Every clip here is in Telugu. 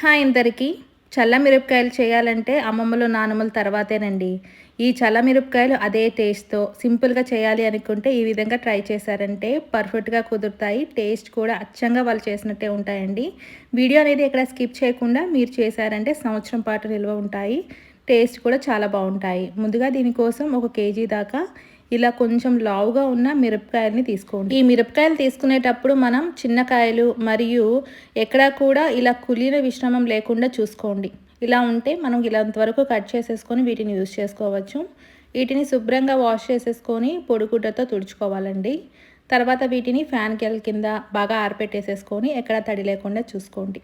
హాయ్ అందరికీ చల్ల మిరపకాయలు చేయాలంటే అమ్మమ్మలు నానమ్మల తర్వాతేనండి. ఈ చల్ల మిరపకాయలు అదే టేస్ట్తో సింపుల్గా చేయాలి అనుకుంటే ఈ విధంగా ట్రై చేశారంటే పర్ఫెక్ట్గా కుదురుతాయి. టేస్ట్ కూడా అచ్చంగా వాళ్ళు చేసినట్టే ఉంటాయండి. వీడియో అనేది ఎక్కడ స్కిప్ చేయకుండా మీరు చేశారంటే సంవత్సరం పాటు నిల్వ ఉంటాయి. టేస్ట్ కూడా చాలా బాగుంటాయి. ముందుగా దీనికోసం ఒక కేజీ దాకా ఇలా కొంచెం లావుగా ఉన్న మిరపకాయల్ని తీసుకోండి. ఈ మిరపకాయలు తీసుకునేటప్పుడు మనం చిన్నకాయలు మరియు ఎక్కడా కూడా ఇలా కులిన విశ్రమం లేకుండా చూసుకోండి. ఇలా ఉంటే మనం ఇలాంతవరకు కట్ చేసేసుకొని వీటిని యూజ్ చేసుకోవచ్చు. వీటిని శుభ్రంగా వాష్ చేసేసుకొని పొడిగుడ్డతో తుడుచుకోవాలండి. తర్వాత వీటిని ఫ్యాన్ గెల్ కింద బాగా ఆరపెట్టేసేసుకొని ఎక్కడ తడి లేకుండా చూసుకోండి.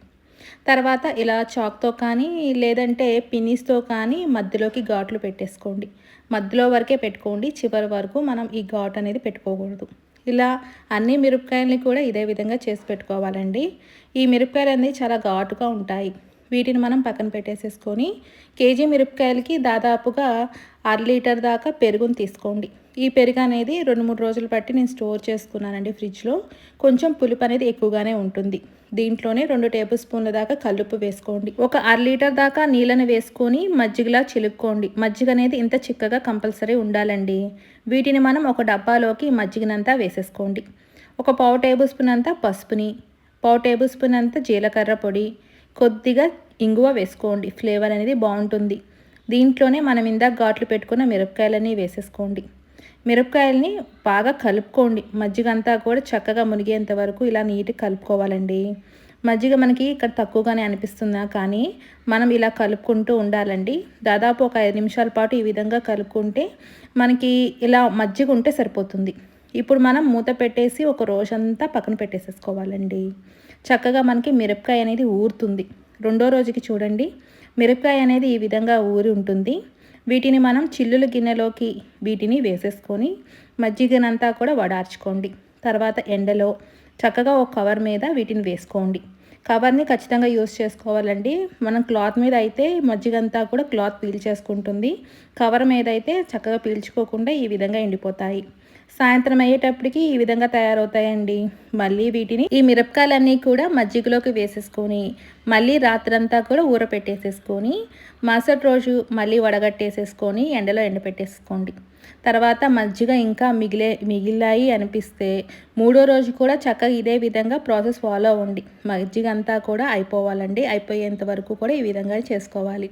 తర్వాత ఇలా చాక్తో కానీ లేదంటే పిన్నీస్తో కానీ మధ్యలోకి ఘాట్లు పెట్టేసుకోండి. మధ్యలో వరకే పెట్టుకోండి. చివరి వరకు మనం ఈ ఘాట్ అనేది పెట్టుకోకూడదు. ఇలా అన్ని మిరపకాయలని కూడా ఇదే విధంగా చేసి పెట్టుకోవాలండి. ఈ మిరపకాయలు అనేది చాలా ఘాటుగా ఉంటాయి. వీటిని మనం పక్కన పెట్టేసేసుకొని కేజీ మిరపకాయలకి దాదాపుగా అర లీటర్ దాకా పెరుగుని తీసుకోండి. ఈ పెరుగు అనేది రెండు మూడు రోజులు బట్టి నేను స్టోర్ చేసుకున్నానండి ఫ్రిడ్జ్లో. కొంచెం పులుపు అనేది ఎక్కువగానే ఉంటుంది. దీంట్లోనే రెండు టేబుల్ స్పూన్ల దాకా కల్లుప్పు వేసుకోండి. ఒక అర లీటర్ దాకా నీళ్ళని వేసుకొని మజ్జిగలా చిలుక్కోండి. మజ్జిగ అనేది ఇంత చిక్కగా కంపల్సరీ ఉండాలండి. వీటిని మనం ఒక డబ్బాలోకి మజ్జిగనంతా వేసేసుకోండి. ఒక పావు టేబుల్ స్పూన్ అంతా పసుపుని పావు టేబుల్ స్పూన్ అంతా జీలకర్ర పొడి కొద్దిగా ఇంగువ వేసుకోండి. ఫ్లేవర్ అనేది బాగుంటుంది. దీంట్లోనే మనం ఇందాక ఘాట్లు పెట్టుకున్న మిరపకాయలన్నీ వేసేసుకోండి. మిరపకాయల్ని బాగా కలుపుకోండి. మజ్జిగ అంతా కూడా చక్కగా మునిగేంత వరకు ఇలా నీట్గా కలుపుకోవాలండి. మజ్జిగ మనకి ఇక్కడ తక్కువగానే అనిపిస్తుందా కానీ మనం ఇలా కలుపుకుంటూ ఉండాలండి. దాదాపు ఒక ఐదు నిమిషాల పాటు ఈ విధంగా కలుపుకుంటే మనకి ఇలా మజ్జిగ ఉంటే సరిపోతుంది. ఇప్పుడు మనం మూత పెట్టేసి ఒక రోజంతా పక్కన పెట్టేసేసుకోవాలండి. చక్కగా మనకి మిరపకాయ అనేది ఊరుతుంది. రెండో రోజుకి చూడండి. మిరపకాయ అనేది ఈ విధంగా ఊరి ఉంటుంది. వీటిని మనం చిల్లుల గిన్నెలోకి వీటిని వేసేసుకొని మజ్జిగనంతా కూడా వడార్చుకోండి. తర్వాత ఎండలో చక్కగా ఒక కవర్ మీద వీటిని వేసుకోండి. కవర్ని ఖచ్చితంగా యూస్ చేసుకోవాలండి. మనం క్లాత్ మీద అయితే మజ్జిగంతా కూడా క్లాత్ పీల్చేసుకుంటుంది కవర్ మీద అయితే చక్కగా పీల్చుకోకుండా ఈ విధంగా ఎండిపోతాయి. సాయంత్రం అయ్యేటప్పటికి ఈ విధంగా తయారవుతాయండి. మళ్ళీ వీటిని ఈ మిరపకాయలన్నీ కూడా మజ్జిగలోకి వేసేసుకొని మళ్ళీ రాత్రంతా కూడా ఊర పెట్టేసేసుకొని మరుసటి రోజు మళ్ళీ వడగట్టేసేసుకొని ఎండలో ఎండపెట్టేసుకోండి. తర్వాత మజ్జిగ ఇంకా మిగిలే మిగిలాయి అనిపిస్తే మూడో రోజు కూడా చక్కగా ఇదే విధంగా ప్రాసెస్ ఫాలో అవ్వండి. మజ్జిగ అంతా కూడా అయిపోవాలండి. అయిపోయేంత వరకు కూడా ఈ విధంగా చేసుకోవాలి.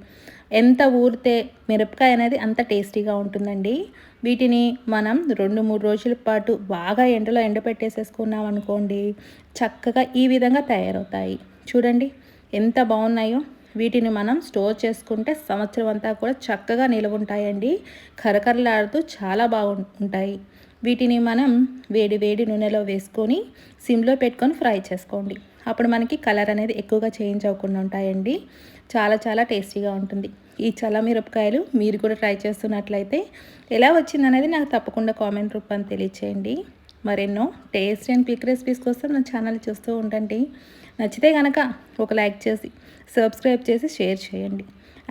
ఎంత ఊరితే మిరపకాయ అనేది అంత టేస్టీగా ఉంటుందండి. వీటిని మనం రెండు మూడు రోజుల పాటు బాగా ఎండలో ఎండపెట్టేసేసుకున్నాం అనుకోండి చక్కగా ఈ విధంగా తయారవుతాయి. చూడండి ఎంత బాగున్నాయో. వీటిని మనం స్టోర్ చేసుకుంటే సంవత్సరం అంతా కూడా చక్కగా నిలవ ఉంటాయండి కరకరలాడుతూ చాలా బాగుంటాయి. వీటిని మనం వేడి వేడి నూనెలో వేసుకొని సిమ్లో పెట్టుకొని ఫ్రై చేసుకోండి. అప్పుడు మనకి కలర్ అనేది ఎక్కువగా చేంజ్ అవ్వకుండా ఉంటాయండి. చాలా చాలా టేస్టీగా ఉంటుంది. ఈ చల్ల మిరపకాయలు మీరు కూడా ట్రై చేస్తున్నట్లయితే ఎలా వచ్చిందనేది నాకు తప్పకుండా కామెంట్ రూపాన్ని తెలియచేయండి. మరెన్నో టేస్ట్ అండ్ క్విక్ రెసిపీస్ కోసం నా ఛానల్ చూస్తూ ఉండండి. నచ్చితే కనుక ఒక లైక్ చేసి సబ్స్క్రైబ్ చేసి షేర్ చేయండి.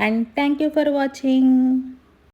And thank you for watching.